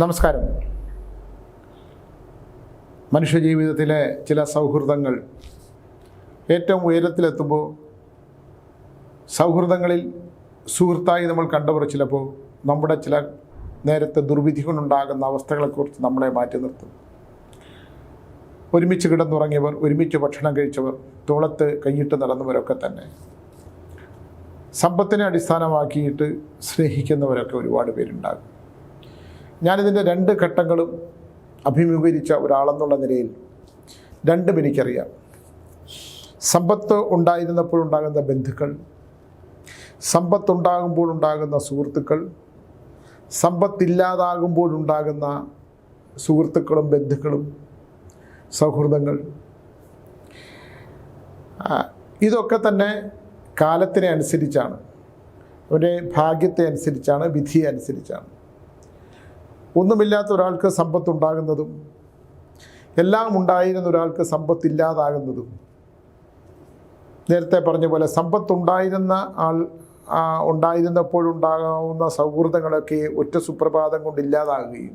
നമസ്കാരം. മനുഷ്യജീവിതത്തിലെ ചില സൗഹൃദങ്ങൾ ഏറ്റവും ഉയരത്തിലെത്തുമ്പോൾ സൗഹൃദങ്ങളിൽ സുഹൃത്തായി നമ്മൾ കണ്ടവർ ചിലപ്പോൾ നമ്മുടെ ചില നേരത്തെ ദുർവിധി കൊണ്ടുണ്ടാകുന്ന അവസ്ഥകളെക്കുറിച്ച് നമ്മളെ മാറ്റി നിർത്തും. ഒരുമിച്ച് കിടന്നുറങ്ങിയവർ ഒരുമിച്ച് ഭക്ഷണം കഴിച്ചവർ തോളത്ത് കൈയിട്ട് നടന്നവരൊക്കെ തന്നെ. സമ്പത്തിനെ അടിസ്ഥാനമാക്കിയിട്ട് സ്നേഹിക്കുന്നവരൊക്കെ ഒരുപാട് പേരുണ്ടാകും. ഞാനിതിന്റെ രണ്ട് ഘട്ടങ്ങളും അഭിമുഖീകരിച്ച ഒരാളെന്നുള്ള നിലയിൽ രണ്ടും എനിക്കറിയാം. സമ്പത്ത് ഉണ്ടായിരുന്നപ്പോഴുണ്ടാകുന്ന ബന്ധുക്കൾ സമ്പത്തുണ്ടാകുമ്പോഴുണ്ടാകുന്ന സുഹൃത്തുക്കൾ സമ്പത്തില്ലാതാകുമ്പോഴുണ്ടാകുന്ന സുഹൃത്തുക്കളും ബന്ധുക്കളും സൗഹൃദങ്ങൾ. ഇതൊക്കെ തന്നെ കാലത്തിനെ അനുസരിച്ചാണ്. അവരുടെ ഭാഗ്യത്തെ അനുസരിച്ചാണ് വിധിയെ അനുസരിച്ചാണ്. ഒന്നുമില്ലാത്ത ഒരാൾക്ക് സമ്പത്തുണ്ടാകുന്നതും എല്ലാം ഉണ്ടായിരുന്ന ഒരാൾക്ക് സമ്പത്തില്ലാതാകുന്നതും. നേരത്തെ പറഞ്ഞ പോലെ സമ്പത്തുണ്ടായിരുന്ന ആൾ ഉണ്ടായിരുന്നപ്പോഴുണ്ടാകാവുന്ന സൗഹൃദങ്ങളൊക്കെ ഒറ്റ സുപ്രഭാതം കൊണ്ട് ഇല്ലാതാകുകയും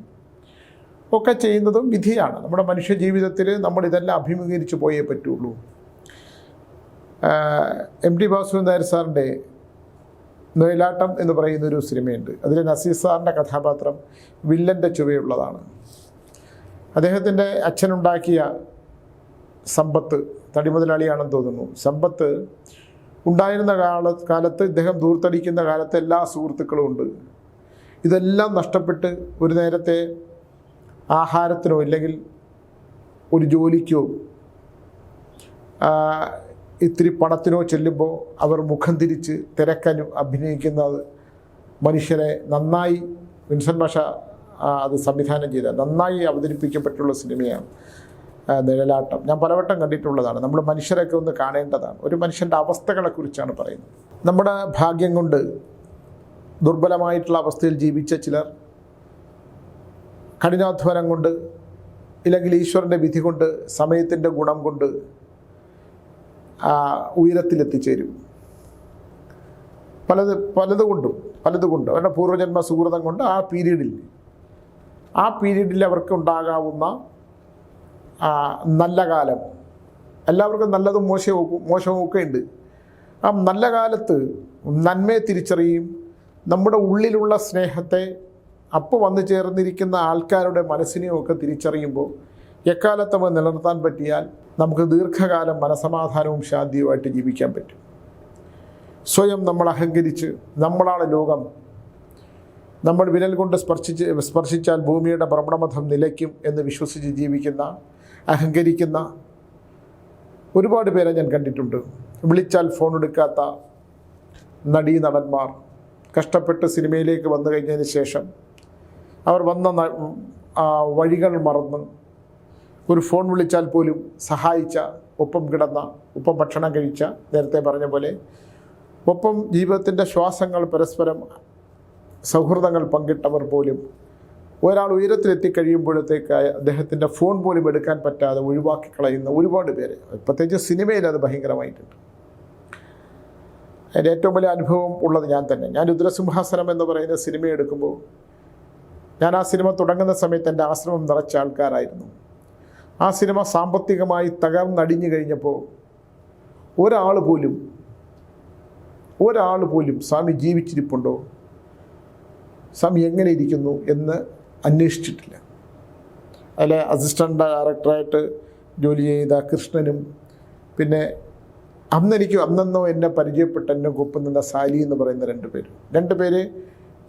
ഒക്കെ ചെയ്യുന്നതും വിധിയാണ്. നമ്മുടെ മനുഷ്യ ജീവിതത്തിൽ നമ്മൾ ഇതെല്ലാം അഭിമുഖീകരിച്ച് പോയേ പറ്റുള്ളൂ. എം ടി വാസുദേവൻ നായർ സാറിന്റെ നൊയിലാട്ടം എന്ന് പറയുന്ന ഒരു സിനിമയുണ്ട്. അതിൽ നസീർ സാറിന്റെ കഥാപാത്രം വില്ലന്റെ ചുവയുള്ളതാണ്. അദ്ദേഹത്തിന്റെ അച്ഛനുണ്ടാക്കിയ സമ്പത്ത് തടിമുതലാളിയാണെന്ന് തോന്നുന്നു. സമ്പത്ത് ഉണ്ടായിരുന്ന കാല കാലത്ത് ഇദ്ദേഹം ദൂർത്തടിക്കുന്ന കാലത്ത് എല്ലാ സുഹൃത്തുക്കളും ഉണ്ട്. ഇതെല്ലാം നഷ്ടപ്പെട്ട് ഒരു നേരത്തെ ആഹാരത്തിനോ ഇല്ലെങ്കിൽ ഒരു ജോലിക്കോ ഇത്തിരി പണത്തിനോ ചെല്ലുമ്പോൾ അവർ മുഖം തിരിച്ച് തിരക്കനു അഭിനയിക്കുന്നത് മനുഷ്യരെ നന്നായി വിൻസൻ മാഷ അത് സംവിധാനം ചെയ്ത നന്നായി അവതരിപ്പിക്കപ്പെട്ടുള്ള സിനിമയാണ് നിഴലാട്ടം. ഞാൻ പലവട്ടം കണ്ടിട്ടുള്ളതാണ്. നമ്മൾ മനുഷ്യരൊക്കെ ഒന്ന് കാണേണ്ടതാണ്. ഒരു മനുഷ്യന്റെ അവസ്ഥകളെക്കുറിച്ചാണ് പറയുന്നത്. നമ്മുടെ ഭാഗ്യം കൊണ്ട് ദുർബലമായിട്ടുള്ള അവസ്ഥയിൽ ജീവിച്ച ചിലർ കഠിനാധ്വാനം കൊണ്ട് ഇല്ലെങ്കിൽ ഈശ്വരന്റെ വിധി കൊണ്ട് സമയത്തിന്റെ ഗുണം കൊണ്ട് ഉയരത്തിലെത്തിച്ചേരും. പലത് പലതുകൊണ്ടും പലതുകൊണ്ടും. അവരുടെ പൂർവജന്മ സുഹൃതം കൊണ്ട് ആ പീരീഡിൽ ആ പീരീഡിൽ അവർക്ക് ഉണ്ടാകാവുന്ന ആ, നല്ല കാലം. എല്ലാവർക്കും നല്ലതും മോശവും മോശവും ഒക്കെ ഉണ്ട്. ആ നല്ല കാലത്ത് നന്മയെ തിരിച്ചറിയും നമ്മുടെ ഉള്ളിലുള്ള സ്നേഹത്തെ അപ്പോൾ വന്നു ചേർന്നിരിക്കുന്ന ആൾക്കാരുടെ മനസ്സിനെയും ഒക്കെ തിരിച്ചറിയുമ്പോൾ എക്കാലത്ത് നിലനിർത്താൻ പറ്റിയാൽ നമുക്ക് ദീർഘകാലം മനസമാധാനവും ശാന്തിയുമായിട്ട് ജീവിക്കാൻ പറ്റും. സ്വയം നമ്മൾ അഹങ്കരിച്ച് നമ്മളാണ് ലോകം. നമ്മൾ വിരൽ കൊണ്ട് സ്പർശിച്ച് സ്പർശിച്ചാൽ ഭൂമിയുടെ ഭ്രമണമഥം നിലയ്ക്കും എന്ന് വിശ്വസിച്ച് ജീവിക്കുന്ന അഹങ്കരിക്കുന്ന ഒരുപാട് പേരെ ഞാൻ കണ്ടിട്ടുണ്ട്. വിളിച്ചാൽ ഫോൺ എടുക്കാത്ത നടീ നടന്മാർ. കഷ്ടപ്പെട്ട് സിനിമയിലേക്ക് വന്നു കഴിഞ്ഞതിന് ശേഷം അവർ വന്ന വഴികൾ മറന്ന് ഒരു ഫോൺ വിളിച്ചാൽ പോലും സഹായിച്ച ഒപ്പം കിടന്ന ഒപ്പം ഭക്ഷണം കഴിച്ച നേരത്തെ പറഞ്ഞ പോലെ ഒപ്പം ജീവിതത്തിന്റെ ശ്വാസങ്ങൾ പരസ്പരം സൗഹൃദങ്ങൾ പങ്കിട്ടവർ പോലും ഒരാൾ ഉയരത്തിലെത്തിക്കഴിയുമ്പോഴത്തേക്ക് അദ്ദേഹത്തിന്റെ ഫോൺ പോലും എടുക്കാൻ പറ്റാതെ ഒഴിവാക്കി കളയുന്ന ഒരുപാട് പേര്. പ്രത്യേകിച്ച് സിനിമയിൽ അത് ഭയങ്കരമായിട്ടുണ്ട്. എന്റെ ഏറ്റവും വലിയ അനുഭവം ഉള്ളത് ഞാൻ തന്നെ. ഞാൻ രുദ്രസിംഹാസനം എന്ന് പറയുന്ന സിനിമ എടുക്കുമ്പോൾ ഞാൻ ആ സിനിമ തുടങ്ങുന്ന സമയത്ത് എന്റെ ആശ്രമം നിറച്ച ആൾക്കാരായിരുന്നു. ആ സിനിമ സാമ്പത്തികമായി തകർന്നടിഞ്ഞു കഴിഞ്ഞപ്പോൾ ഒരാൾ പോലും ഒരാൾ പോലും സ്വാമി ജീവിച്ചിരിപ്പുണ്ടോ? സ്വാമി എങ്ങനെ ഇരിക്കുന്നു എന്ന് അന്വേഷിച്ചിട്ടില്ല. അതിലെ അസിസ്റ്റന്റ് ഡയറക്ടറായിട്ട് ജോലി ചെയ്ത കൃഷ്ണനും പിന്നെ അന്നെനിക്ക് അന്നെന്നോ എന്നെ പരിചയപ്പെട്ട എന്നെ ഒപ്പം നിന്ന സാലി എന്ന് പറയുന്ന രണ്ട് പേര്. രണ്ട് പേര്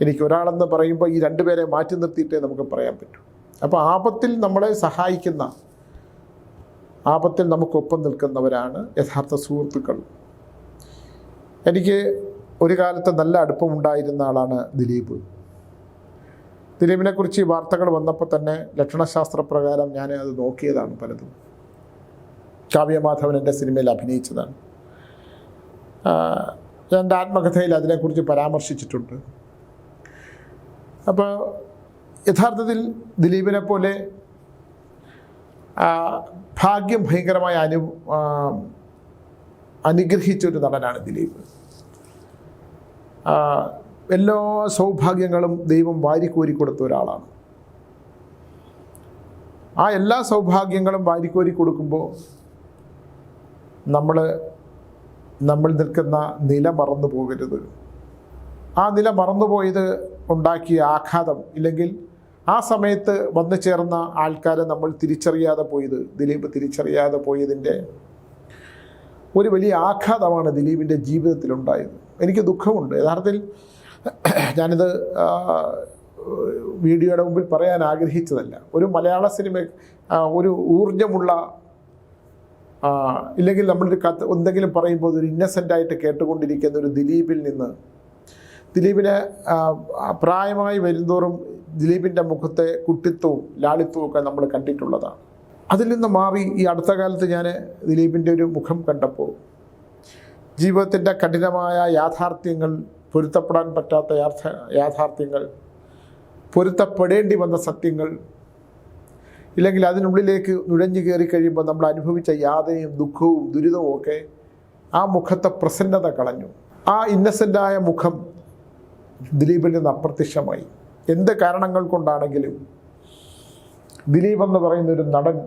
എനിക്ക് ഒരാളെന്ന് പറയുമ്പോൾ ഈ രണ്ട് പേരെ മാറ്റി നിർത്തിയിട്ടേ നമുക്ക് പറയാൻ പറ്റൂ. അപ്പോൾ ആപത്തിൽ നമ്മളെ സഹായിക്കുന്ന ആപത്തിൽ നമുക്കൊപ്പം നിൽക്കുന്നവരാണ് യഥാർത്ഥ സുഹൃത്തുക്കൾ. എനിക്ക് ഒരു കാലത്ത് നല്ല അടുപ്പമുണ്ടായിരുന്ന ആളാണ് ദിലീപ്. ദിലീപിനെക്കുറിച്ച് ഈ വാർത്തകൾ വന്നപ്പോൾ തന്നെ ലക്ഷണശാസ്ത്ര പ്രകാരം ഞാൻ അത് നോക്കിയതാണ് പലതും. കാവ്യമാധവൻ എന്റെ സിനിമയിൽ അഭിനയിച്ചതാണ്. എന്റെ ആത്മകഥയിൽ അതിനെക്കുറിച്ച് പരാമർശിച്ചിട്ടുണ്ട്. അപ്പോൾ യഥാർത്ഥത്തിൽ ദിലീപിനെ പോലെ ഭാഗ്യം ഭയങ്കരമായി അനു അനുഗ്രഹിച്ച ഒരു നടനാണ് ദിലീപ്. എല്ലാ സൗഭാഗ്യങ്ങളും ദൈവം വാരിക്കോരി കൊടുത്ത ഒരാളാണ്. ആ എല്ലാ സൗഭാഗ്യങ്ങളും വാരിക്കോരി കൊടുക്കുമ്പോൾ നമ്മൾ നമ്മൾ നിൽക്കുന്ന നില മറന്നു പോകരുത്. ആ നില മറന്നുപോയത് ഉണ്ടാക്കിയ ആഘാതം ഇല്ലെങ്കിൽ ആ സമയത്ത് വന്നു ചേർന്ന ആൾക്കാരെ നമ്മൾ തിരിച്ചറിയാതെ പോയത് ദിലീപ് തിരിച്ചറിയാതെ പോയതിന്റെ ഒരു വലിയ ആഘാതമാണ് ദിലീപിന്റെ ജീവിതത്തിലുണ്ടായത്. എനിക്ക് ദുഃഖമുണ്ട്. യഥാർത്ഥത്തിൽ ഞാനിത് വീഡിയോയുടെ മുമ്പിൽ പറയാൻ ആഗ്രഹിച്ചതല്ല. ഒരു മലയാള സിനിമ ഒരു ഊർജമുള്ള ഇല്ലെങ്കിൽ നമ്മളൊരു കത്ത് എന്തെങ്കിലും പറയുമ്പോൾ ഒരു ഇന്നസെന്റായിട്ട് കേട്ടുകൊണ്ടിരിക്കുന്ന ഒരു ദിലീപിൽ നിന്ന് ദിലീപിനെ പ്രായമായി വരുന്തോറും ദിലീപിന്റെ മുഖത്തെ കുട്ടിത്വവും ലാളിത്വവും ഒക്കെ നമ്മൾ കണ്ടിട്ടുള്ളതാണ്. അതിൽ നിന്ന് മാറി ഈ അടുത്ത കാലത്ത് ഞാൻ ദിലീപിന്റെ ഒരു മുഖം കണ്ടപ്പോൾ ജീവിതത്തിന്റെ കഠിനമായ യാഥാർത്ഥ്യങ്ങൾ പൊരുത്തപ്പെടാൻ പറ്റാത്ത യാഥാ യാഥാർത്ഥ്യങ്ങൾ പൊരുത്തപ്പെടേണ്ടി വന്ന സത്യങ്ങൾ ഇല്ലെങ്കിൽ അതിനുള്ളിലേക്ക് നുഴഞ്ഞു കയറി കഴിയുമ്പോൾ നമ്മൾ അനുഭവിച്ച യാതനയും ദുഃഖവും ദുരിതവും ഒക്കെ ആ മുഖത്തെ പ്രസന്നത കളഞ്ഞു. ആ ഇന്നസെന്റായ മുഖം ദിലീപിൽ നിന്ന് അപ്രത്യക്ഷമായി. എന്ത് കാരണങ്ങൾ കൊണ്ടാണെങ്കിലും ദിലീപ് എന്ന് പറയുന്ന ഒരു നടൻ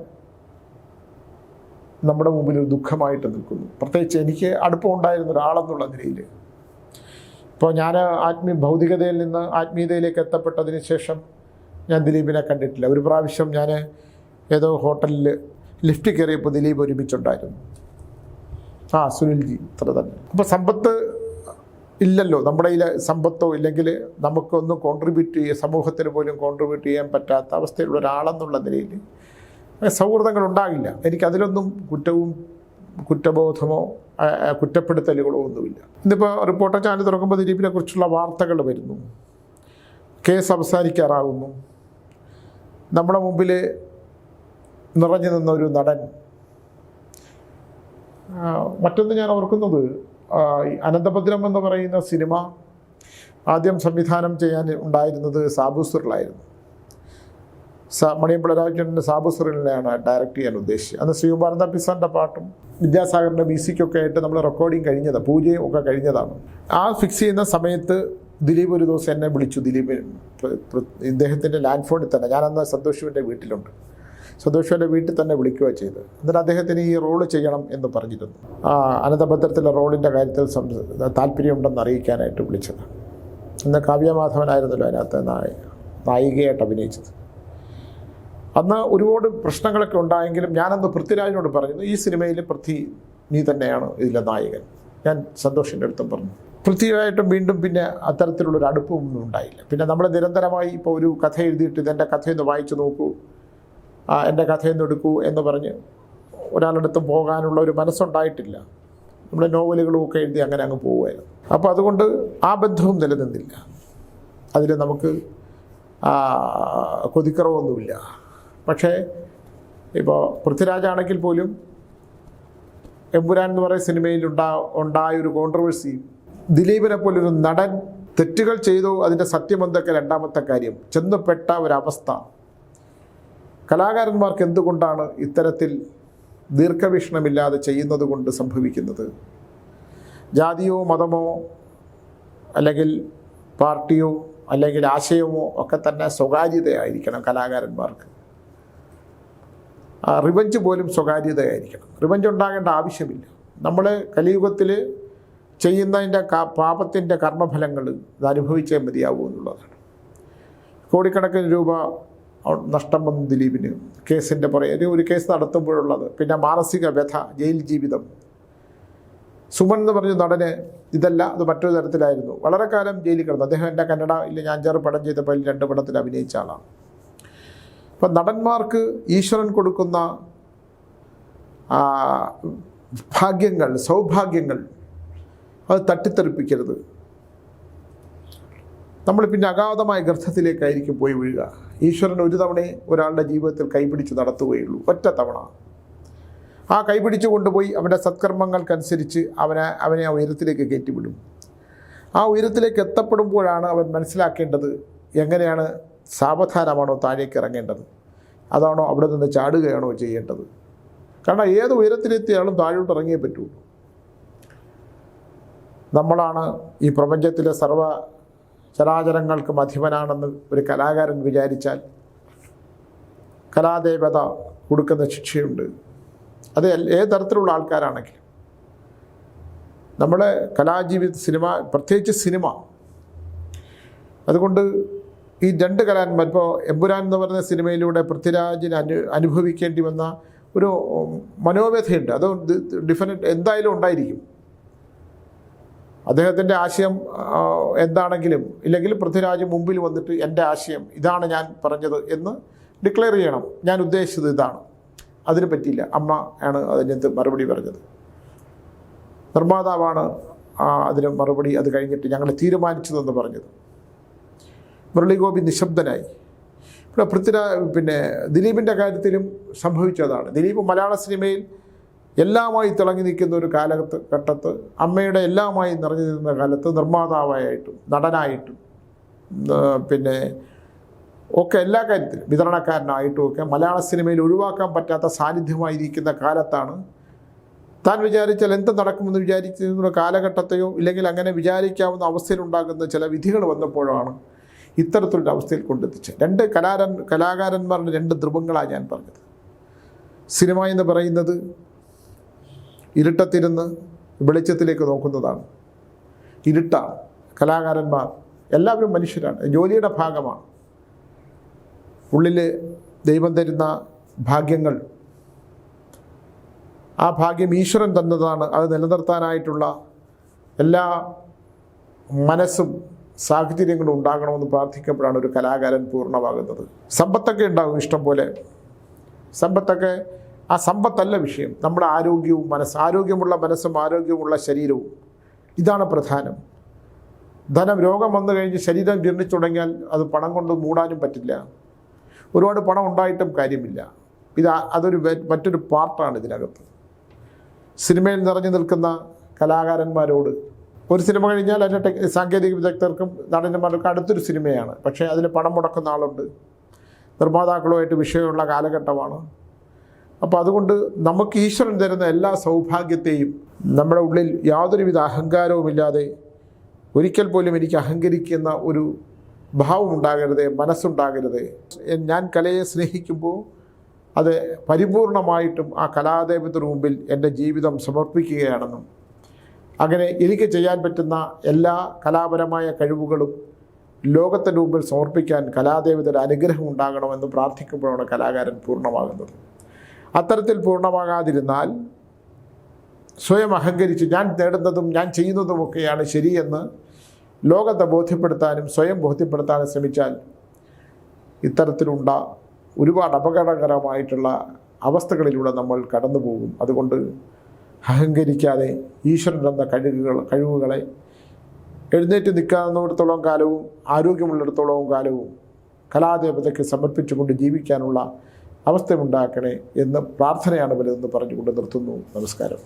നമ്മുടെ മുമ്പിൽ ഒരു ദുഃഖമായിട്ട് നിൽക്കുന്നു. പ്രത്യേകിച്ച് എനിക്ക് അടുപ്പമുണ്ടായിരുന്ന ഒരാളെന്നുള്ള നിലയിൽ. ഇപ്പോൾ ഞാൻ ആത്മീയ ഭൗതികതയിൽ നിന്ന് ആത്മീയതയിലേക്ക് എത്തപ്പെട്ടതിന് ശേഷം ഞാൻ ദിലീപിനെ കണ്ടിട്ടില്ല. ഒരു പ്രാവശ്യം ഞാൻ ഏതോ ഹോട്ടലിൽ ലിഫ്റ്റ് കയറിയപ്പോൾ ദിലീപ് ഒരുമിച്ചുണ്ടായിരുന്നു. ആ സുനിൽജി ഇത്ര തന്നെ. അപ്പോൾ സമ്പത്ത് ഇല്ലല്ലോ. നമ്മുടെ കയ്യിൽ സമ്പത്തോ ഇല്ലെങ്കിൽ നമുക്കൊന്നും കോൺട്രിബ്യൂട്ട് ചെയ്യുക സമൂഹത്തിന് പോലും കോൺട്രിബ്യൂട്ട് ചെയ്യാൻ പറ്റാത്ത അവസ്ഥയിലുള്ള ഒരാളെന്നുള്ള നിലയിൽ സൗഹൃദങ്ങൾ ഉണ്ടാകില്ല. എനിക്കതിലൊന്നും കുറ്റവും കുറ്റബോധമോ കുറ്റപ്പെടുത്തലുകളോ ഒന്നുമില്ല. ഇന്നിപ്പോൾ റിപ്പോർട്ടർ ചാനൽ തുറക്കുമ്പോൾ ദിലീപിനെ കുറിച്ചുള്ള വാർത്തകൾ വരുന്നു. കേസ് അവസാനിക്കാറാകുന്നു നമ്മുടെ മുമ്പിൽ നിറഞ്ഞു നിന്ന ഒരു നടൻ മറ്റൊന്ന് ഞാൻ ഓർക്കുന്നത് അനന്തഭദ്രം എന്ന് പറയുന്ന സിനിമ ആദ്യം സംവിധാനം ചെയ്യാൻ ഉണ്ടായിരുന്നത് സാബു സുറിലായിരുന്നു. സ മണിയമ്പിള രാജന്റെ സാബു ഡയറക്റ്റ് ചെയ്യാൻ ഉദ്ദേശിച്ചത്. അന്ന് ശ്രീകുമാരന്ത പിസാറിന്റെ പാട്ടും വിദ്യാസാഗറിന്റെ മ്യൂസിക്കൊക്കെ ആയിട്ട് നമ്മൾ റെക്കോർഡിങ് കഴിഞ്ഞതാണ് പൂജയും ഒക്കെ കഴിഞ്ഞതാണ്. ആ ഫിക്സ് ചെയ്യുന്ന സമയത്ത് ദിലീപ് ഒരു ദിവസം എന്നെ വിളിച്ചു. ദിലീപ് ഇദ്ദേഹത്തിന്റെ ലാൻഡ് ഫോണിൽ തന്നെ. ഞാനന്ന് സന്തോഷുവിന്റെ വീട്ടിലുണ്ട്. സന്തോഷുവിന്റെ വീട്ടിൽ തന്നെ വിളിക്കുക ചെയ്തു എന്നിട്ട് അദ്ദേഹത്തിന് ഈ റോൾ ചെയ്യണം എന്ന് പറഞ്ഞിരുന്നു. ആ അനന്തഭദ്രത്തിലെ റോളിന്റെ കാര്യത്തിൽ താല്പര്യമുണ്ടെന്ന് അറിയിക്കാനായിട്ട് വിളിച്ചത്. ഇന്ന് കാവ്യമാധവനായിരുന്നല്ലോ അതിനകത്ത് നായ നായികയായിട്ട് അഭിനയിച്ചത്. അന്ന് ഒരുപാട് പ്രശ്നങ്ങളൊക്കെ ഉണ്ടായെങ്കിലും ഞാനന്ന് പൃഥ്വിരാജിനോട് പറഞ്ഞു ഈ സിനിമയിൽ പൃഥ്വി നീ തന്നെയാണ് ഇതിലെ നായകൻ. ഞാൻ സന്തോഷിന്റെ അടുത്തും പറഞ്ഞു. പൃഥ്വിയായിട്ടും വീണ്ടും പിന്നെ അത്തരത്തിലുള്ളൊരു അടുപ്പമൊന്നും ഉണ്ടായില്ല. പിന്നെ നമ്മൾ നിരന്തരമായി ഇപ്പോൾ ഒരു കഥ എഴുതിയിട്ട് ഇതെന്റെ കഥയൊന്ന് വായിച്ചു നോക്കൂ എന്റെ കഥയൊന്ന് എടുക്കൂ എന്ന് പറഞ്ഞ് അടുത്ത് പോകാനുള്ള ഒരു മനസ്സുണ്ടായിട്ടില്ല. നമ്മൾ നോവലുകളും ഒക്കെ എഴുതി അങ്ങനെ അങ്ങ് പോവുമായിരുന്നു അപ്പോൾ അതുകൊണ്ട് ആ ബന്ധവും നിലനിന്നില്ല. അതിൽ നമുക്ക് കൊതിക്കറവൊന്നുമില്ല. പക്ഷേ ഇപ്പോൾ പൃഥ്വിരാജാണെങ്കിൽ പോലും എമ്പുരാൻ എന്ന് പറയുന്ന സിനിമയിൽ ഉണ്ടാ ഉണ്ടായ ഒരു കോൺട്രവേഴ്സി ദിലീപിനെ പോലൊരു നടൻ തെറ്റുകൾ ചെയ്തു. അതിന്റെ സത്യമെന്തൊക്കെ രണ്ടാമത്തെ കാര്യം ചെന്നപ്പെട്ട ഒരവസ്ഥ. കലാകാരന്മാർക്ക് എന്തുകൊണ്ടാണ് ഇത്തരത്തിൽ ദീർഘവീക്ഷണമില്ലാതെ ചെയ്യുന്നത് കൊണ്ട് സംഭവിക്കുന്നത്? ജാതിയോ മതമോ അല്ലെങ്കിൽ പാർട്ടിയോ അല്ലെങ്കിൽ ആശയമോ ഒക്കെ തന്നെ സ്വകാര്യതയായിരിക്കണം കലാകാരന്മാർക്ക്. റിവഞ്ച് പോലും സ്വകാര്യതയായിരിക്കണം. റിവഞ്ച് ഉണ്ടാകേണ്ട ആവശ്യമില്ല. നമ്മൾ കലിയുഗത്തിൽ ചെയ്യുന്നതിന്റെ പാപത്തിന്റെ കർമ്മഫലങ്ങൾ ഇത് അനുഭവിച്ചേ മതിയാവൂ എന്നുള്ളതാണ്. കോടിക്കണക്കിന് രൂപ നഷ്ടം വന്നു ദിലീപിന്. കേസിന്റെ പുറകെ. ഒരു കേസ് നടത്തുമ്പോഴുള്ളത് പിന്നെ മാനസിക വ്യഥ ജയിൽ ജീവിതം. സുമൻ എന്ന് പറഞ്ഞ നടന് ഇതല്ല അത് മറ്റൊരു തരത്തിലായിരുന്നു. വളരെ കാലം ജയിലിൽ കിടന്നു. അദ്ദേഹം എന്റെ കന്നഡ ഇല്ല ഞാൻ ചെറു പടം ചെയ്തപ്പോൾ രണ്ട് പടത്തിൽ അഭിനയിച്ച ആളാണ്. അപ്പം നടന്മാർക്ക് ഈശ്വരൻ കൊടുക്കുന്ന ഭാഗ്യങ്ങൾ സൗഭാഗ്യങ്ങൾ അത് തട്ടിത്തെറിപ്പിക്കരുത്. നമ്മൾ പിന്നെ അഗാധമായ ഗർത്തത്തിലേക്കായിരിക്കും പോയി വീഴുക. ഈശ്വരൻ ഒരു തവണയെ ഒരാളുടെ ജീവിതത്തിൽ കൈപിടിച്ച് നടത്തുകയുള്ളൂ. ഒറ്റ തവണ. ആ കൈപിടിച്ചു കൊണ്ടുപോയി അവന്റെ സത്കർമ്മങ്ങൾക്കനുസരിച്ച് അവനെ അവനെ ആ ഉയരത്തിലേക്ക് കയറ്റിവിടും. ആ ഉയരത്തിലേക്ക് എത്തപ്പെടുമ്പോഴാണ് അവൻ മനസ്സിലാക്കേണ്ടത് എങ്ങനെയാണ് സാവധാനമാണോ താഴേക്ക് ഇറങ്ങേണ്ടത്. അതാണോ അവിടെ നിന്ന് ചാടുകയാണോ ചെയ്യേണ്ടത്. കാരണം ഏത് ഉയരത്തിലെത്തിയാലും താഴോട്ട് ഇറങ്ങിയേ പറ്റുള്ളൂ നമ്മളാണ് ഈ പ്രപഞ്ചത്തിലെ സർവ ചരാചരങ്ങൾക്കും അധിപനാണെന്ന് ഒരു കലാകാരൻ വിചാരിച്ചാൽ കലാദേവത കൊടുക്കുന്ന ശിക്ഷയുണ്ട്. അത് ഏത് തരത്തിലുള്ള ആൾക്കാരാണെങ്കിലും. നമ്മുടെ കലാജീവിത സിനിമ പ്രത്യേകിച്ച് സിനിമ. അതുകൊണ്ട് ഈ രണ്ട് കലാന്മാർ ഇപ്പോൾ എമ്പുരാൻ എന്ന് പറയുന്ന സിനിമയിലൂടെ പൃഥ്വിരാജിന് അനു അനുഭവിക്കേണ്ടി വന്ന ഒരു മനോവ്യഥയുണ്ട്. അത് ഡിഫറെന്റ് എന്തായാലും ഉണ്ടായിരിക്കും. അദ്ദേഹത്തിന്റെ ആശയം എന്താണെങ്കിലും ഇല്ലെങ്കിൽ പൃഥ്വിരാജ് മുമ്പിൽ വന്നിട്ട് എന്റെ ആശയം ഇതാണ് ഞാൻ പറഞ്ഞത് എന്ന് ഡിക്ലെയർ ചെയ്യണം. ഞാൻ ഉദ്ദേശിച്ചത് ഇതാണ്. അതിന് പറ്റിയില്ല. അമ്മ ആണ് അതിനകത്ത് മറുപടി പറഞ്ഞത്. നിർമ്മാതാവാണ് അതിന് മറുപടി അത് കഴിഞ്ഞിട്ട് ഞങ്ങൾ തീരുമാനിച്ചതെന്ന് പറഞ്ഞത്. മുരളിഗോപി നിശബ്ദനായി. ഇവിടെ പൃഥ്വിരാ പിന്നെ ദിലീപിന്റെ കാര്യത്തിലും സംഭവിച്ചതാണ്. ദിലീപ് മലയാള സിനിമയിൽ എല്ലാമായി തിളങ്ങി നിൽക്കുന്ന ഒരു കാലഘട്ട ഘട്ടത്ത് അമ്മയുടെ എല്ലാമായി നിറഞ്ഞു നിന്ന കാലത്ത് നിർമ്മാതാവായിട്ടും നടനായിട്ടും പിന്നെ ഒക്കെ എല്ലാ കാര്യത്തിലും വിതരണക്കാരനായിട്ടും ഒക്കെ മലയാള സിനിമയിൽ ഒഴിവാക്കാൻ പറ്റാത്ത സാന്നിധ്യമായിരിക്കുന്ന കാലത്താണ് താൻ വിചാരിച്ചാൽ എന്ത് നടക്കുമെന്ന് വിചാരിക്കുന്ന കാലഘട്ടത്തെയോ ഇല്ലെങ്കിൽ അങ്ങനെ വിചാരിക്കാവുന്ന അവസ്ഥയിലുണ്ടാകുന്ന ചില വിധികൾ വന്നപ്പോഴാണ് ഇത്തരത്തിലൊരു അവസ്ഥയിൽ കൊണ്ടെത്തിച്ചത്. രണ്ട് കലാരൻ കലാകാരന്മാരുടെ രണ്ട് ധ്രുവങ്ങളാണ് ഞാൻ പറഞ്ഞത്. സിനിമ എന്ന് പറയുന്നത് ഇരുട്ടത്തിരുന്ന് വെളിച്ചത്തിലേക്ക് നോക്കുന്നതാണ്. ഇരുട്ടാണ് കലാകാരന്മാർ എല്ലാവരും മനുഷ്യരാണ്. ജോലിയുടെ ഭാഗമാണ്. ഉള്ളിൽ ദൈവം തരുന്ന ഭാഗ്യങ്ങൾ. ആ ഭാഗ്യം ഈശ്വരൻ തന്നതാണ്. അത് നിലനിർത്താനായിട്ടുള്ള എല്ലാ മനസ്സും സാഹചര്യങ്ങളും ഉണ്ടാകണമെന്ന് പ്രാർത്ഥിക്കുമ്പോഴാണ് ഒരു കലാകാരൻ പൂർണമാകുന്നത്. സമ്പത്തൊക്കെ ഉണ്ടാകും ഇഷ്ടം പോലെ. സമ്പത്തൊക്കെ ആ സമ്പത്തല്ല വിഷയം. നമ്മുടെ ആരോഗ്യവും മനസ്സ് ആരോഗ്യമുള്ള മനസ്സും ആരോഗ്യമുള്ള ശരീരവും. ഇതാണ് പ്രധാനം. ധനം രോഗം വന്നു കഴിഞ്ഞ് ശരീരം ജീർണിച്ചു തുടങ്ങിയാൽ അത് പണം കൊണ്ട് മൂടാനും പറ്റില്ല. ഒരുപാട് പണം ഉണ്ടായിട്ടും കാര്യമില്ല. ഇത് അതൊരു മറ്റൊരു പാർട്ടാണ് ഇതിനകത്ത്. സിനിമയിൽ നിറഞ്ഞു നിൽക്കുന്ന കലാകാരന്മാരോട് ഒരു സിനിമ കഴിഞ്ഞാൽ അതിന്റെ ടെക് സാങ്കേതിക വിദഗ്ധർക്കും നടന്മാർക്കും അടുത്തൊരു സിനിമയാണ്. പക്ഷേ അതിൽ പണം മുടക്കുന്ന ആളുണ്ട്. നിർമ്മാതാക്കളുമായിട്ട് വിഷയമുള്ള കാലഘട്ടമാണ്. അപ്പോൾ അതുകൊണ്ട് നമുക്ക് ഈശ്വരൻ തരുന്ന എല്ലാ സൗഭാഗ്യത്തെയും നമ്മുടെ ഉള്ളിൽ യാതൊരുവിധ അഹങ്കാരവുമില്ലാതെ ഒരിക്കൽ പോലും എനിക്ക് അഹങ്കരിക്കുന്ന ഒരു ഭാവം ഉണ്ടാകരുത് മനസ്സുണ്ടാകരുത്. ഞാൻ കലയെ സ്നേഹിക്കുമ്പോൾ അത് പരിപൂർണമായിട്ടും ആ കലാദേവത്തിന് മുമ്പിൽ എന്റെ ജീവിതം സമർപ്പിക്കുകയാണെന്നും അങ്ങനെ എനിക്ക് ചെയ്യാൻ പറ്റുന്ന എല്ലാ കലാപരമായ കഴിവുകളും ലോകത്തിന്റെ മുമ്പിൽ സമർപ്പിക്കാൻ കലാദേവതയുടെ അനുഗ്രഹം ഉണ്ടാകണമെന്ന് പ്രാർത്ഥിക്കുമ്പോഴാണ് കലാകാരൻ പൂർണമാകുന്നത്. അത്തരത്തിൽ പൂർണമാകാതിരുന്നാൽ സ്വയം അഹങ്കരിച്ച് ഞാൻ നേടുന്നതും ഞാൻ ചെയ്യുന്നതുമൊക്കെയാണ് ശരിയെന്ന് ലോകത്തെ ബോധ്യപ്പെടുത്താനും സ്വയം ബോധ്യപ്പെടുത്താനും ശ്രമിച്ചാൽ ഇത്തരത്തിലുണ്ട ഒരുപാട് അപകടകരമായിട്ടുള്ള അവസ്ഥകളിലൂടെ നമ്മൾ കടന്നു പോകും. അതുകൊണ്ട് അഹങ്കരിക്കാതെ ഈശ്വരൻ തന്ന കഴിവുകൾ കഴിവുകളെ എഴുന്നേറ്റ് നിൽക്കാവുന്നിടത്തോളം കാലവും ആരോഗ്യമുള്ളിടത്തോളം കാലവും കലാദേവതയ്ക്ക് സമർപ്പിച്ചുകൊണ്ട് ജീവിക്കാനുള്ള അവസ്ഥയുണ്ടാക്കണേ എന്ന് പ്രാർത്ഥനയാണ് വലുതെന്ന് പറഞ്ഞുകൊണ്ട് നിർത്തുന്നു. നമസ്കാരം.